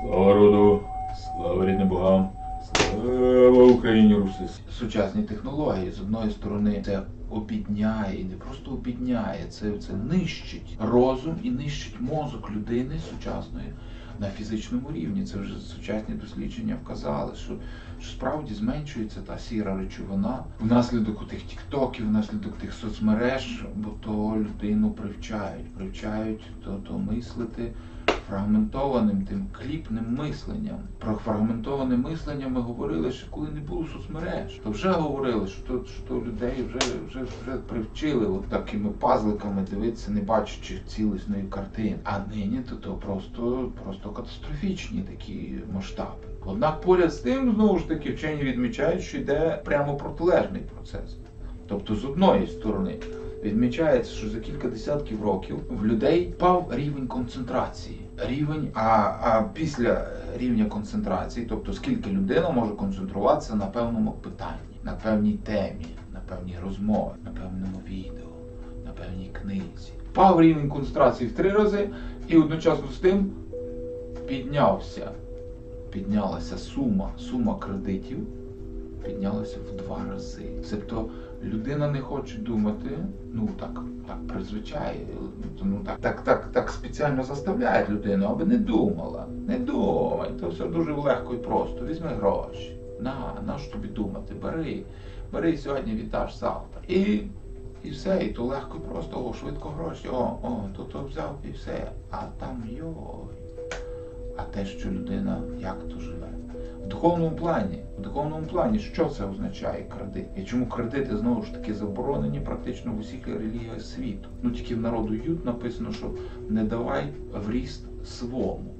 Слава роду, слава рідним богам, слава Україні Руси. Сучасні технології з одної сторони це обідняє і не просто обідняє, це, це нищить розум і нищить мозок людини сучасної на фізичному рівні. Це вже сучасні дослідження вказали, що, що справді зменшується та сіра речовина внаслідок тих тіктоків, внаслідок тих соцмереж, бо то людину привчають, привчають то, то мислити фрагментованим тим кліпним мисленням. Про фрагментоване мислення ми говорили ще коли не було соцмереж. То вже говорили, що то, що людей вже, вже, вже привчили от такими пазликами дивитися, не бачачи цілісної картини. А нині то, то просто, просто катастрофічні такі масштаби. Однак поряд з тим, знову ж таки, вчені відмічають, що йде прямо протилежний процес. Тобто, з одної сторони, відмічається, що за кілька десятків років в людей впав рівень концентрації. Рівень, а, а після рівня концентрації, тобто скільки людина може концентруватися на певному питанні, на певній темі, на певній розмові, на певному відео, на певній книзі. Впав рівень концентрації в три рази, і одночасно з тим піднявся, піднялася сума, сума кредитів піднялася в два рази. Тобто людина не хоче думати, ну так, так призвичай, ну так, так, так, так спеціально заставляють людину, аби не думала. Не думай, то все дуже легко і просто. Візьми гроші. На, на що тобі думати? Бери, бери сьогодні, віддаш завтра. І, і все, і то легко і просто, о, швидко гроші, о, о, то то взяв і все. А там йой. А те, що людина як то живе. Духовному плані, в духовному плані, що це означає кредит? І чому кредити знову ж таки заборонені практично в усіх релігіях світу? Ну тільки в народу ют написано, що не давай в ріст свому.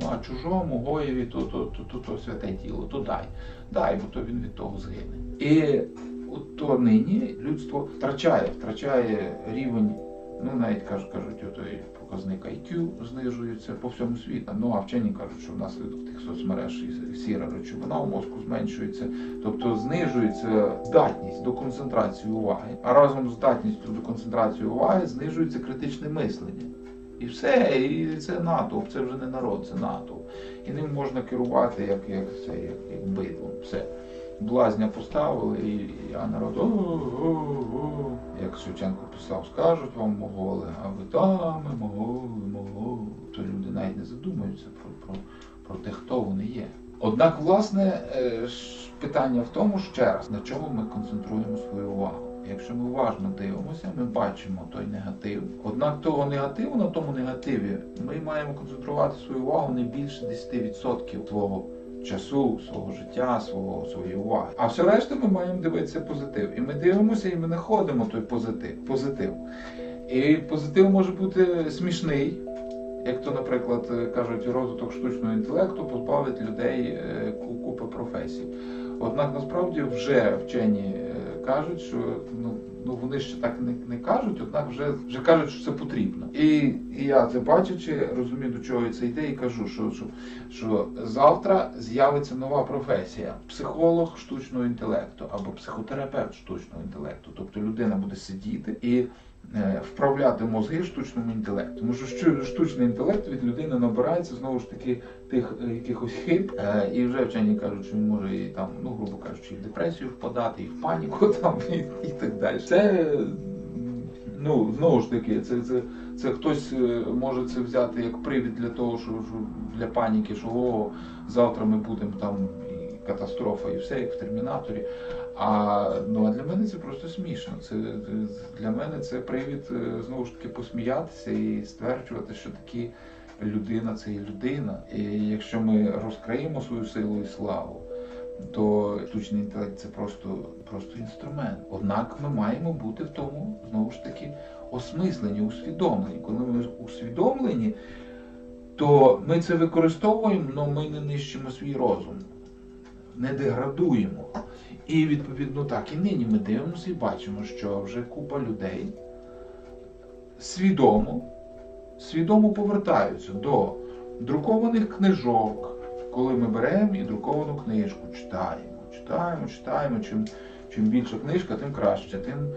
Ну а чужому гоєві, то, то, то, то, то святе тіло, то дай. Дай, бо то він від того згине. І от то нині людство втрачає, втрачає рівень, ну навіть кажуть, кажуть, отой показник IQ знижується по всьому світу. Ну а вчені кажуть, що внаслідок тих соцмереж і сіра речовина у мозку зменшується, тобто знижується здатність до концентрації уваги, а разом з здатністю до концентрації уваги знижується критичне мислення. І все, і це натовп, це вже не народ, це натовп. І ним можна керувати як, як, це, як, як бидлом. Все. Блазня поставили, і, а народ, о-о-о, як Шевченко писав, скажуть вам моголи, а ви там, моголи, моголи. То люди навіть не задумуються про, про, про те, хто вони є. Однак, власне, е, питання в тому, ще раз, на чому ми концентруємо свою увагу. Якщо ми уважно дивимося, ми бачимо той негатив. Однак того негативу на тому негативі ми маємо концентрувати свою увагу не більше 10% свого часу, свого життя, свого своєї уваги. А все решта ми маємо дивитися позитив. І ми дивимося, і ми знаходимо той позитив. позитив. І позитив може бути смішний. Як то, наприклад, кажуть, розвиток штучного інтелекту позбавить людей е, купи професій. Однак насправді вже вчені е, кажуть, що ну, ну вони ще так не, не кажуть, однак вже, вже кажуть, що це потрібно. І, і я це бачачи, розумію, до чого це йде, і кажу, що, що, що завтра з'явиться нова професія психолог штучного інтелекту або психотерапевт штучного інтелекту. Тобто людина буде сидіти і е, вправляти мозги штучному інтелекту. Тому що штучний інтелект від людини набирається знову ж таки тих е, якихось хиб, е, і вже вчені кажуть, що він може і там, ну грубо кажучи, і в депресію впадати, і в паніку там, і, і так далі. Це ну знову ж таки, це, це, це хтось е, може це взяти як привід для того, що, для паніки, що о, завтра ми будемо там катастрофа, і все, як в термінаторі. А ну а для мене це просто смішно. Це для мене це привід е, знову ж таки посміятися і стверджувати, що такі людина це і людина. І якщо ми розкриємо свою силу і славу, то штучний інтелект це просто, просто інструмент. Однак ми маємо бути в тому знову ж таки осмислені, усвідомлені. Коли ми усвідомлені, то ми це використовуємо, але ми не нищимо свій розум, не деградуємо. І відповідно так, і нині ми дивимося і бачимо, що вже купа людей свідомо, свідомо повертаються до друкованих книжок, коли ми беремо і друковану книжку читаємо, читаємо, читаємо. Чим, чим більша книжка, тим краще. Тим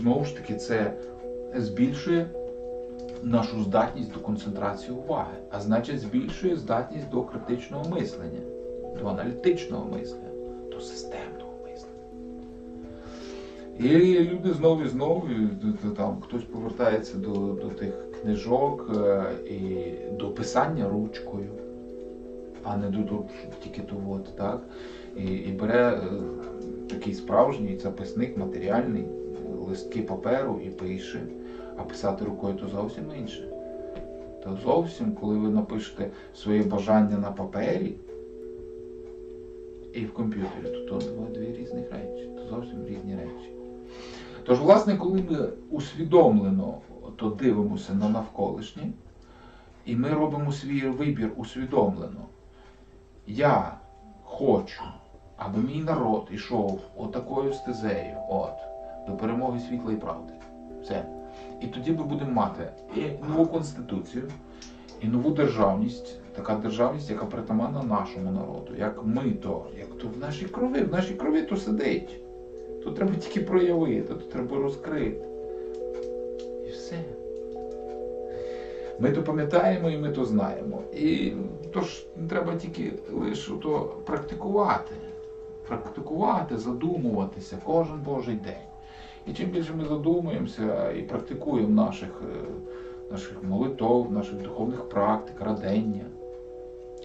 знову ж таки це збільшує нашу здатність до концентрації уваги, а значить збільшує здатність до критичного мислення, до аналітичного мислення, до системного мислення. І люди знову і знову, там хтось повертається до, до тих книжок е, і до писання ручкою, а не до, до тільки до от, так? І, і бере е, такий справжній записник матеріальний, листки паперу і пише. А писати рукою то зовсім інше. То зовсім, коли ви напишете своє бажання на папері і в комп'ютері, то два- дві різних речі, то зовсім різні речі. Тож, власне, коли ми усвідомлено то дивимося на навколишнє, і ми робимо свій вибір усвідомлено. Я хочу, аби мій народ ішов отакою стезею, от, до перемоги світла і правди. Все. І тоді ми будемо мати і нову конституцію, і нову державність, така державність, яка притаманна нашому народу. Як ми то, як то в нашій крові, в нашій крові то сидить. Тут треба тільки проявити, тут треба розкрити. І все. Ми то пам'ятаємо і ми то знаємо. І тож треба тільки лише то практикувати. Практикувати, задумуватися кожен божий день. І чим більше ми задумуємося і практикуємо наших, е, наших молитов, наших духовних практик, радення,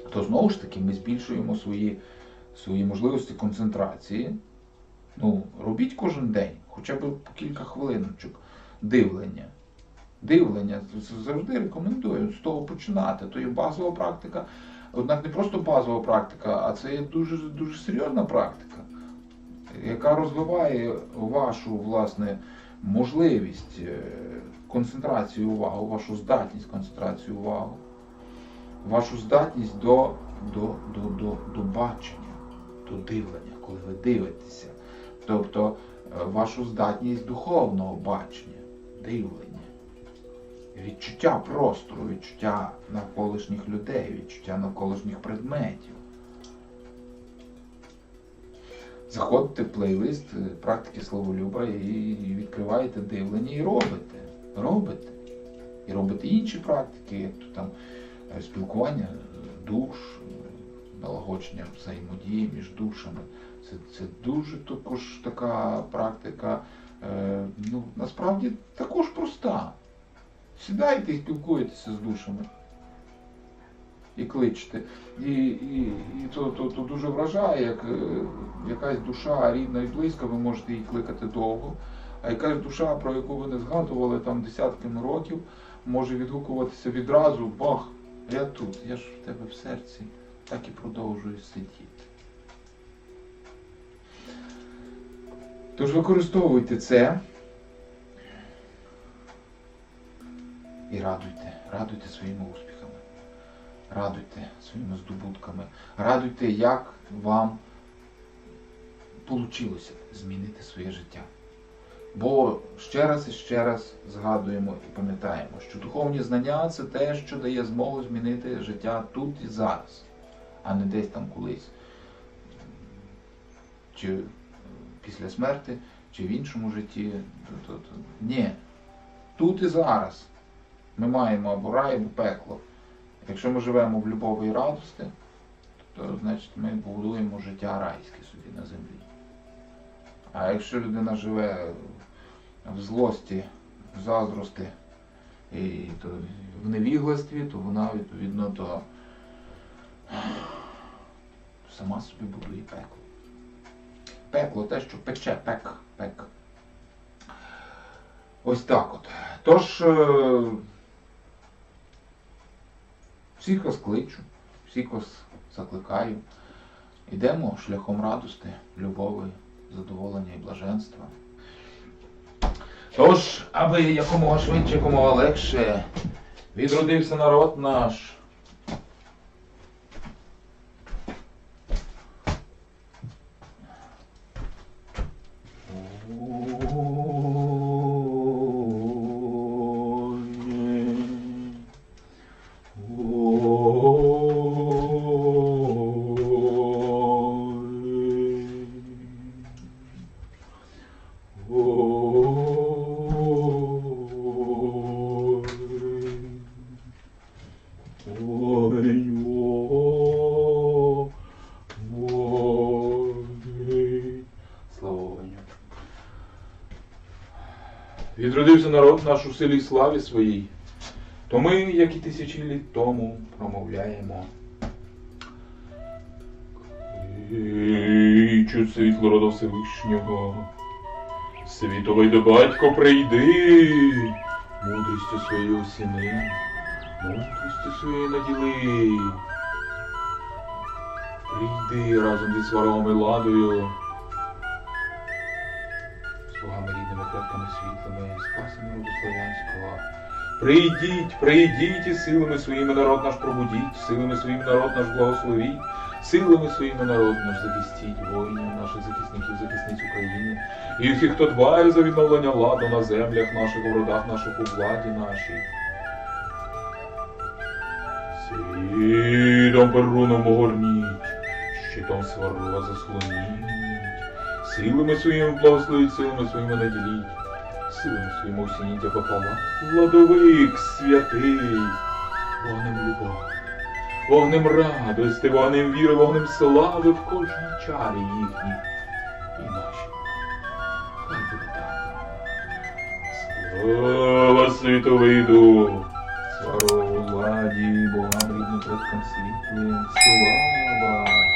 то знову ж таки ми збільшуємо свої, свої можливості концентрації. Ну, робіть кожен день, хоча б по кілька хвилиночок дивлення. Дивлення завжди рекомендую з того починати. То є базова практика. Однак не просто базова практика, а це є дуже, дуже серйозна практика яка розвиває вашу власне можливість концентрації уваги, вашу здатність концентрації уваги, вашу здатність до, до, до, до, до бачення, до дивлення, коли ви дивитеся. Тобто е, вашу здатність духовного бачення, дивлення, відчуття простору, відчуття навколишніх людей, відчуття навколишніх предметів. Заходите в плейлист е, практики словолюба і відкриваєте дивлення і робите. Робите. І робите інші практики, як то там е, спілкування е, душ, налагодження взаємодії між душами. Це, це дуже також така практика, е, ну, насправді також проста. Сідайте і спілкуєтеся з душами. І кличете. І, і, і то, то, то дуже вражає, як е, якась душа рідна і близька, ви можете її кликати довго, а якась душа, про яку ви не згадували там десятками років, може відгукуватися відразу, бах, я тут, я ж в тебе в серці, так і продовжую сидіти. Тож використовуйте це і радуйте, радуйте своїми успіхами. Радуйте своїми здобутками, радуйте, як вам вийшло змінити своє життя. Бо ще раз і ще раз згадуємо і пам'ятаємо, що духовні знання це те, що дає змогу змінити життя тут і зараз, а не десь там колись. Чи після смерти, чи в іншому житті. То- то- то- Ні. Тут і зараз ми маємо або рай, або пекло. Якщо ми живемо в любові і радості, то значить ми будуємо життя райське собі на землі. А якщо людина живе в злості, в заздрості і то в невігластві, то вона відповідно то сама собі будує пекло. Пекло те, що пече, пек, пек. Ось так от. Тож. е, Всіх вас кличу, всіх вас закликаю. Йдемо шляхом радости, любові, задоволення і блаженства. Тож, аби якомога швидше, якомога легше відродився народ наш. Відродився народ наш у силі славі своїй, то ми, як і тисячі літ тому, промовляємо. Кличу світло роду Всевишнього. Світовий до батько прийди, мудрістю своєю осіни, мудрістю своєю наділи. Прийди разом зі сваром і ладою, з богами рідними предками світлими, спасами роду славянського. Прийдіть, прийдіть і силами своїми народ наш пробудіть, силами своїми народ наш благословіть, силами своїми народ наш захистіть, воїнів наших захисників, захисниць України, і всіх, хто дбає за відновлення ладу на землях наших, у родах наших, у владі нашій. Світом перуном огорніть, щитом сварова заслоніть, силами своїми благословіть, силами своїми наділіть, силами своїми осініть попола. Владовик святий, вогнем любов, вогнем радости, вогнем віри, вогнем слави в кожній чарі їхній і нашій. Хай. Слава світовий дух, слава владі, богам рідним предкам світлим, слава